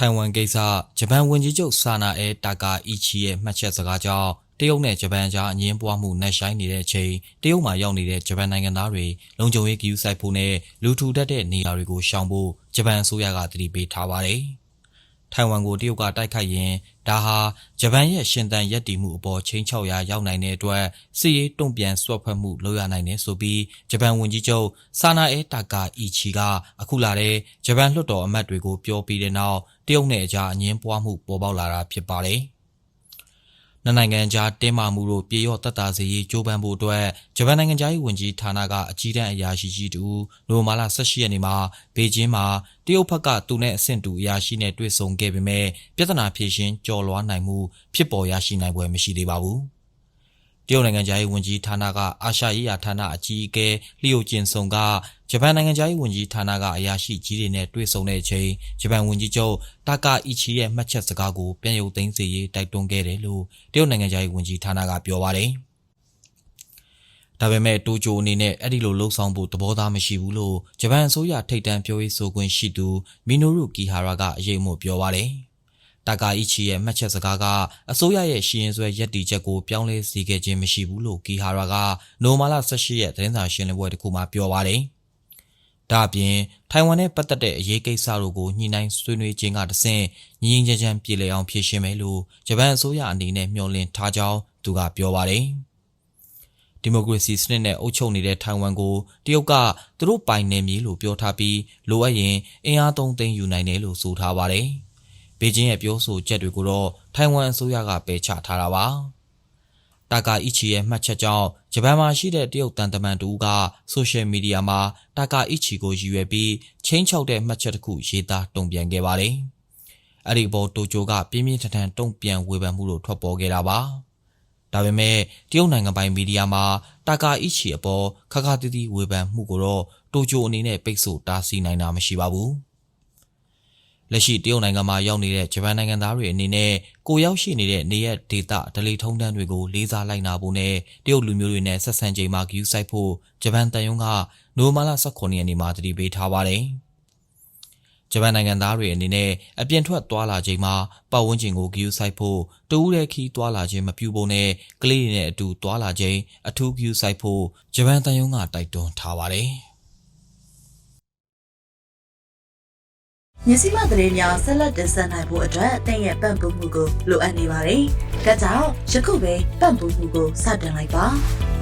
ထိုင်ဝမ်ကိစ္စဂျပန်ဝန်ကြီးချုပ်ဆာနာအဲတာကာအီချီရဲ့မှတ်ချက်စကားကြောင့်တရုတ်နဲ့ဂျပန်ကြားအငင်းပွားမှုနှက်ဆိုင်နေတဲ့အချိန်တရုတ်မှာရောက်နေတဲ့ဂျပန်နိုင်ငံသားတွေလုံခြုံရေးကယူဆိုင်ဖို့နဲ့လူထူတတ်တဲ့နေရာတွေကိုရှောင်ဖို့ဂျပန်အစိုးရကတတိပေးထားပါတယ်။ ထိုင်ဝမ်ကိုတရုတ်ကတိုက်ခိုက်ရင်ဒါဟာဂျပန်ရဲ့ရှင်သန်ရည်တည်မှုအပေါ်ချင်းချောက်ရာရောက်နိုင်တဲ့အတွက်စစ်ရေးတုံ့ပြန်ဆွတ်ဖက်မှုလုပ်ရနိုင်တယ်ဆိုပြီးဂျပန်ဝန်ကြီးချုပ်ဆာနာအဲတာကာအီချီကအခုလာတဲ့ဂျပန်လွှတ်တော်အမတ်တွေကိုပြောပြီးတဲ့နောက်တရုတ်နဲ့အကြားအငင်းပွားမှုပေါ်ပေါက်လာတာဖြစ်ပါတယ်။ နှစ်နိုင်ငံကြားတင်းမာမှုတို့ပြေလျော့တက်တာစေရေးကြိုးပမ်းဖို့အတွက်ဂျပန်နိုင်ငံသားရေးဝန်ကြီးဌာနကအကြီးတန်းအရာရှိကြီးတူနိုမာလာ18ရက်နေ့မှာဘေကျင်းမှာတရုတ်ဘက်ကသူနဲ့အဆင့်တူအရာရှိနဲ့တွေ့ဆုံခဲ့ပေမဲ့ပြဿနာဖြေရှင်းကြော်လွှားနိုင်မှုဖြစ်ပေါ်ရရှိနိုင်ပွဲမရှိသေးပါဘူး။ တရုတ်နိုင်ငံသားရေးဝန်ကြီးဌာနကအာရှရေးရာဌာနအကြီးအကဲလီယိုကျင်ဆုံကဂျပန်နိုင်ငံသားရေးဝန်ကြီးဌာနကအရာရှိကြီးတွေနဲ့တွေ့ဆုံတဲ့အချိန်ဂျပန်ဝန်ကြီးချုပ်တာကာအီချီရဲ့မှတ်ချက်စကားကိုပြန်ရုပ်သိမ်းစေရေးတိုက်တွန်းခဲ့တယ်လို့တရုတ်နိုင်ငံသားရေးဝန်ကြီးဌာနကပြောပါတယ်။ဒါပေမဲ့တိုကျိုအနေနဲ့အဲ့ဒီလိုလှုပ်ဆောင်ဖို့သဘောသားမရှိဘူးလို့ဂျပန်အစိုးရထိပ်တန်းပြောရေးဆိုခွင့်ရှိသူမီနိုရုကီဟာရာကအရေးမို့ပြောပါတယ်။ တာကာအီချီရဲ့မှတ်ချက်စကားကအစိုးရရဲ့ရှီရင်ဆွဲရက်တီချက်ကိုပြောင်းလဲစေခဲ့ခြင်းမရှိဘူးလို့ကီဟာရာကနိုမာလာ18ရက်သတင်းစာရှင်းလင်းပွဲတစ်ခုမှာပြောပါတယ်။ဒါအပြင်ထိုင်ဝမ်နဲ့ပတ်သက်တဲ့အရေးကိစ္စတို့ကိုညှိနှိုင်းဆွေးနွေးခြင်းကတဆင့်ညီငြိမ်းချမ်းချမ်းပြည်လည်အောင်ဖြေရှင်းမယ်လို့ဂျပန်အစိုးရအနေနဲ့မျှော်လင့်ထားကြောင်းသူကပြောပါတယ်။ဒီမိုကရေစီစနစ်နဲ့အုပ်ချုပ်နေတဲ့ထိုင်ဝမ်ကိုတရုတ်ကသူတို့ပိုင်နေမည်လို့ပြောထားပြီးလိုအပ်ရင်အင်အားသုံးသိမ်းယူနိုင်တယ်လို့ဆိုထားပါတယ်။ ဘေကျင်းရဲ့ပြောဆိုချက်တွေကိုတော့ထိုင်ဝမ်အစိုးရကပယ်ချထားတာပါ။တာကာအီချီရဲ့မှတ်ချက်ကြောင့်ဂျပန်မှာရှိတဲ့တရုတ်တန်တမန်တူကဆိုရှယ်မီဒီယာမှာတာကာအီချီကိုရည်ရွယ်ပြီးချင်းချောက်တဲ့မှတ်ချက်တစ်ခုရေးသားတုံ့ပြန်ခဲ့ပါတယ်။အဲ့ဒီဘောတိုကျိုကပြင်းပြင်းထန်ထန်တုံ့ပြန်ဝေဖန်မှုလို့ထွက်ပေါ်ခဲ့တာပါ။ဒါပေမဲ့တရုတ်နိုင်ငံပိုင်မီဒီယာမှာတာကာအီချီအပေါ်ခက်ခါတီးတီးဝေဖန်မှုကိုတော့တိုကျိုအနေနဲ့ပိတ်ဆို့တားဆီးနိုင်တာမရှိပါဘူး။ လက်ရှိတရုတ်နိုင်ငံမှာရောက်နေတဲ့ဂျပန်နိုင်ငံသားတွေအနေနဲ့ကိုရောက်ရှိနေတဲ့နေရက်ဒေတာဒလီထုံးတန်းတွေကိုလေးစားလိုက်နာဖို့နဲ့တရုတ်လူမျိုးတွေနဲ့ဆက်ဆံချိန်မှာဂယူဆိုင်ဖို့ဂျပန်တန်ယုံကနိုမာလာ18ရက်နေ့မှာတတိပေးထားပါတယ်။ဂျပန်နိုင်ငံသားတွေအနေနဲ့အပြင်ထွက်သွားလာချိန်မှာပတ်ဝန်းကျင်ကိုဂယူဆိုင်ဖို့တူးတဲ့ခီးသွားလာခြင်းမပြုဖို့နဲ့ကလေးတွေနဲ့အတူသွားလာခြင်းအထူးဂယူဆိုင်ဖို့ဂျပန်တန်ယုံကတိုက်တွန်းထားပါတယ်။ မြစီမသတင်းများဆက်လက်တင်ဆက်နိုင်ဖို့အတွက်အသင်ရဲ့ပံ့ပိုးမှုကိုလိုအပ်နေပါတယ်။ဒါကြောင့်ယခုပဲပံ့ပိုးမှုကိုစတင်လိုက်ပါ။